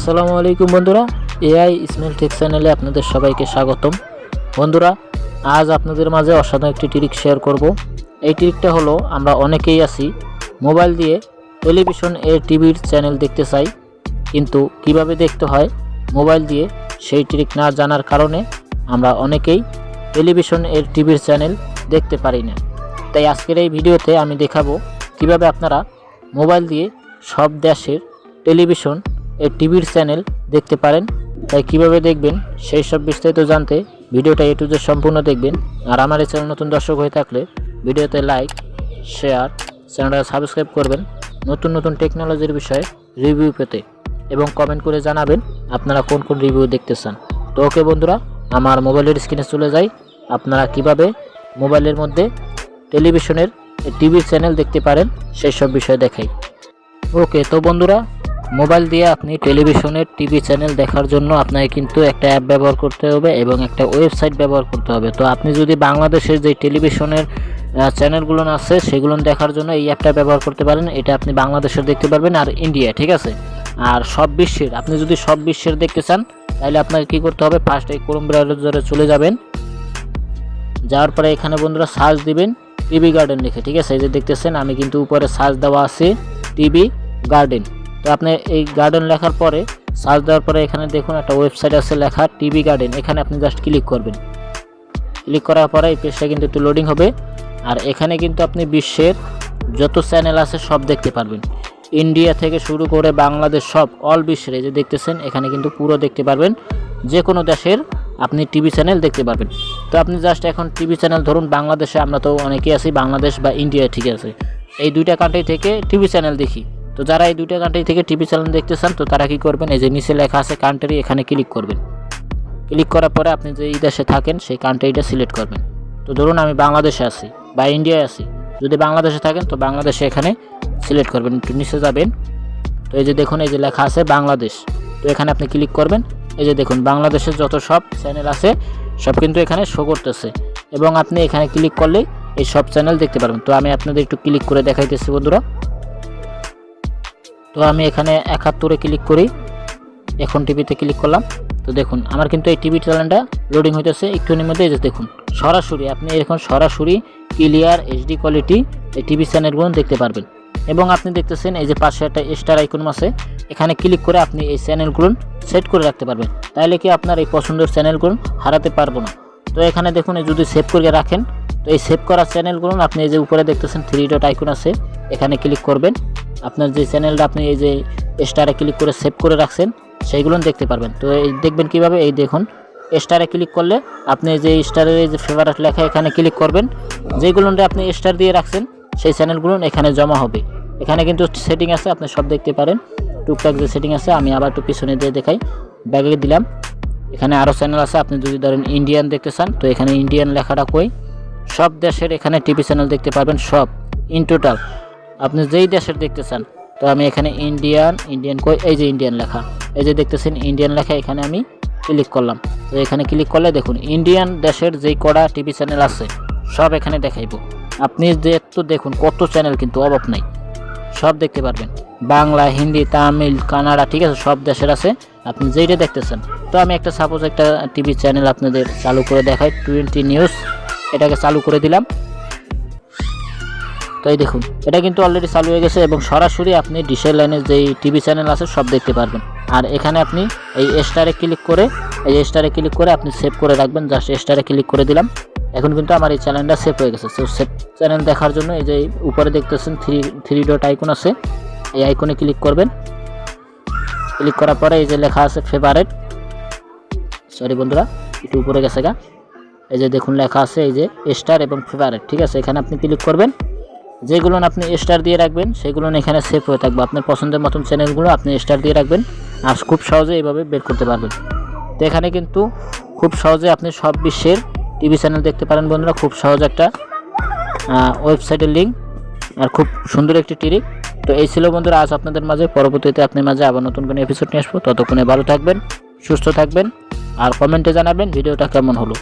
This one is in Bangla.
আসসালামু আলাইকুম বন্ধুরা, এআই স্মেল টেক চ্যানেলে আপনাদের সবাইকে স্বাগতম। বন্ধুরা, আজ আপনাদের মাঝে অসাধারণ একটি ট্রিক শেয়ার করব। এই ট্রিকটা হলো, আমরা অনেকেই আছি, মোবাইল দিয়ে টেলিভিশন এর টিভির চ্যানেল দেখতে চাই, কিন্তু কীভাবে দেখতে হয় মোবাইল দিয়ে সেই ট্রিক না জানার কারণে আমরা অনেকেই টেলিভিশন এর টিভির চ্যানেল দেখতে পারি না। তাই আজকের এই ভিডিওতে আমি দেখাবো, কীভাবে আপনারা মোবাইল দিয়ে সব দেশের টেলিভিশন এর টিভির চ্যানেল দেখতে পারেন। তাই কীভাবে দেখবেন সেই সব বিস্তারিত জানতে ভিডিওটা এ টু সম্পূর্ণ দেখবেন। আর আমার এই চ্যানেল নতুন দর্শক হয়ে থাকলে ভিডিওতে লাইক, শেয়ার, চ্যানেলটা সাবস্ক্রাইব করবেন নতুন নতুন টেকনোলজির বিষয়ে রিভিউ পেতে। এবং কমেন্ট করে জানাবেন আপনারা কোন কোন রিভিউ দেখতে চান। তো ওকে বন্ধুরা, আমার মোবাইলের স্ক্রিনে চলে যাই। আপনারা কীভাবে মোবাইলের মধ্যে টেলিভিশনের টিভির চ্যানেল দেখতে পারেন সেই সব বিষয় দেখাই। ওকে, তো বন্ধুরা মোবাইল দিয়ে আপনি টেলিভিশনের টিভি চ্যানেল দেখার জন্য আপনাকে কিন্তু একটা অ্যাপ ব্যবহার করতে হবে এবং একটা ওয়েবসাইট ব্যবহার করতে হবে। তো আপনি যদি বাংলাদেশের যে টেলিভিশনের চ্যানেলগুলো আছে, সেগুলো দেখার জন্য এই অ্যাপটা ব্যবহার করতে পারেন। এটা আপনি বাংলাদেশের দেখতে পারবেন আর ইন্ডিয়া, ঠিক আছে? আর সব বিশ্বের, আপনি যদি সব বিশ্বের দেখতে চান, তাহলে আপনাকে কি করতে হবে? ফার্স্ট এই ক্রোম ব্রাউজারে চলে যাবেন। যাওয়ার পরে এখানে বন্ধুরা সার্চ দিবেন টিভি গার্ডেন লিখে, ঠিক আছে? এই যে দেখতেছেন, আমি কিন্তু উপরে সার্চ দেওয়া আছে টিভি গার্ডেন তো আপনি এই গার্ডেন লেখার পরে সার্চ দেওয়ার পরে এখানে দেখুন একটা ওয়েবসাইট আছে লেখা টিভি গার্ডেন এখানে আপনি জাস্ট ক্লিক করবেন। ক্লিক করার পরে এই পেজটা কিন্তু একটু লোডিং হবে। আর এখানে কিন্তু আপনি বিশ্বের যত চ্যানেল আছে সব দেখতে পারবেন। ইন্ডিয়া থেকে শুরু করে বাংলাদেশ সব অল বিশ্বের যে দেখতেছেন, এখানে কিন্তু পুরো দেখতে পারবেন। যে কোনো দেশের আপনি টিভি চ্যানেল দেখতে পারবেন। তো আপনি জাস্ট এখন টিভি চ্যানেল ধরুন বাংলাদেশে, আমরা তো অনেকেই আছি, বাংলাদেশ বা ইন্ডিয়া ঠিক আছে। এই দুইটা কান্ট্রি থেকে টিভি চ্যানেল দেখি। তো যারা এই দুইটা কান্ট্রি থেকে টিভি চ্যানেল দেখতে চান, তো তারা কি করবেন? এই যে নিচে লেখা আছে কান্ট্রি এখানে ক্লিক করবেন। ক্লিক করার পরে আপনি যে এই দেশে থাকেন, সেই কান্ট্রিটা সিলেক্ট করবেন। তো ধরুন আমি বাংলাদেশে আছি, বা ইন্ডিয়ায় আছি। যদি বাংলাদেশে থাকেন, তো বাংলাদেশে এখানে সিলেক্ট করবেন। একটু নিচে যাবেন। তো এই যে দেখুন, এই যে লেখা আছে বাংলাদেশ। তো এখানে আপনি ক্লিক করবেন। এই যে দেখুন, বাংলাদেশের যত সব চ্যানেল আছে, সব কিন্তু এখানে শো করতেছে। এবং আপনি এখানে ক্লিক করলেই এই সব চ্যানেল দেখতে পারবেন। তো আমি আপনাদের একটু ক্লিক করে দেখাইতেছি, বন্ধুরা। তো আমি এখানে একাত্তরে ক্লিক করি। এখন টিভিতে ক্লিক করলাম। তো দেখুন, আমার কিন্তু এই টিভি চ্যানেলটা লোডিং হইতেছে। একটুখানির মধ্যে এই যে দেখুন, সরাসরি আপনি এরকম সরাসরি ক্লিয়ার এইচডি কোয়ালিটি এই টিভি চ্যানেলগুলো দেখতে পারবেন। এবং আপনি দেখতেছেন এই যে পাশে একটা স্টার আইকন আছে। এখানে ক্লিক করে আপনি এই চ্যানেলগুলো সেট করে রাখতে পারবেন। তাহলে কি আপনার এই পছন্দের চ্যানেলগুলো হারাতে পারব না। তো এখানে দেখুন যদি সেভ করে রাখেন, তো এই সেভ করা চ্যানেলগুলো আপনি এই যে উপরে দেখতেছেন থ্রি ডট আইকন আছে। এখানে ক্লিক করবেন। আপনার যে চ্যানেলটা আপনি এই যে স্টারে ক্লিক করে সেভ করে রাখছেন, সেইগুলো দেখতে পারবেন। তো এই দেখবেন কীভাবে? এই দেখুন স্টারে ক্লিক করলে আপনি যে স্টারের এই যে ফেভারিট লেখা এখানে ক্লিক করবেন। যেগুলো আপনি স্টার দিয়ে রাখছেন, সেই চ্যানেলগুলো এখানে জমা হবে। এখানে কিন্তু সেটিং আছে, আপনি সব দেখতে পারেন। টুকটাক যে সেটিং আছে, আমি আবার একটু পিছনে দিয়ে দেখাই। ব্যাগে দিলাম। এখানে আরও চ্যানেল আছে, আপনি যদি ধরেন ইন্ডিয়ান দেখতে চান, তো এখানে ইন্ডিয়ান লেখাটা কই? সব দেশের এখানে টিভি চ্যানেল দেখতে পারবেন, সব ইন টোটাল আপনি যেই দেশের দেখতে চান তো আমি এখানে ইন্ডিয়ান ইন্ডিয়ান কই? এই যে ইন্ডিয়ান লেখা। এই যে দেখতেছেন ইন্ডিয়ান লেখা, এখানে আমি ক্লিক করলাম। তো এখানে ক্লিক করলে দেখুন ইন্ডিয়ান দেশের যেই কড়া টিভি চ্যানেল আছে, সব এখানে দেখাইব। আপনি যে একটু দেখুন, কত চ্যানেল কিন্তু অভাব নাই। সব দেখতে পারবেন। বাংলা, হিন্দি, তামিল, কানাডা, ঠিক আছে, সব দেশের আছে। আপনি যেইটা দেখতেছেন, তো আমি একটা সাপোজ একটা টিভি চ্যানেল আপনাদের চালু করে দেখাই টোয়েন্টি নিউজ এটাকে চালু করে দিলাম। তো এই দেখুন, এটা কিন্তু অলরেডি চালু হয়ে গেছে এবং সরাসরি আপনি ডিশের লাইনের যেই টিভি চ্যানেল আছে সব দেখতে পারবেন। আর এখানে আপনি এই স্টারে ক্লিক করে, এই স্টারে ক্লিক করে আপনি সেভ করে রাখবেন। জাস্ট স্টারে ক্লিক করে দিলাম। এখন কিন্তু আমার এই চ্যানেলটা সেভ হয়ে গেছে। তো সেভ চ্যানেল দেখার জন্য এই যে উপরে দেখতেছেন থ্রি থ্রি ডট আইকন আছে। এই আইকনে ক্লিক করবেন। ক্লিক করার পরে এই যে লেখা আছে ফেভারেট সরি বন্ধুরা, একটু উপরে গেছে গা। এই যে দেখুন লেখা আছে এই যে স্টার এবং ফেভারেট ঠিক আছে, এখানে আপনি ক্লিক করবেন। যেগুলো আপনি স্টার দিয়ে রাখবেন, সেগুলো এখানে সেভ হয়ে থাকবে। আপনার পছন্দের মতন চ্যানেলগুলো আপনি স্টার দিয়ে রাখবেন আর খুব সহজে এইভাবে বের করতে পারবেন। তো এখানে কিন্তু খুব সহজে আপনি সব বিশ্বের টিভি চ্যানেল দেখতে পারেন বন্ধুরা। খুব সহজ একটা ওয়েবসাইটের লিঙ্ক আর খুব সুন্দর একটি টিরিক তো এই ছিল বন্ধুরা, আজ আপনাদের মাঝে। পরবর্তীতে আপনার মাঝে আবার নতুন কোনো এপিসোড নিয়ে আসব। ততক্ষণে ভালো থাকবেন, সুস্থ থাকবেন আর কমেন্টে জানাবেন ভিডিওটা কেমন হলো।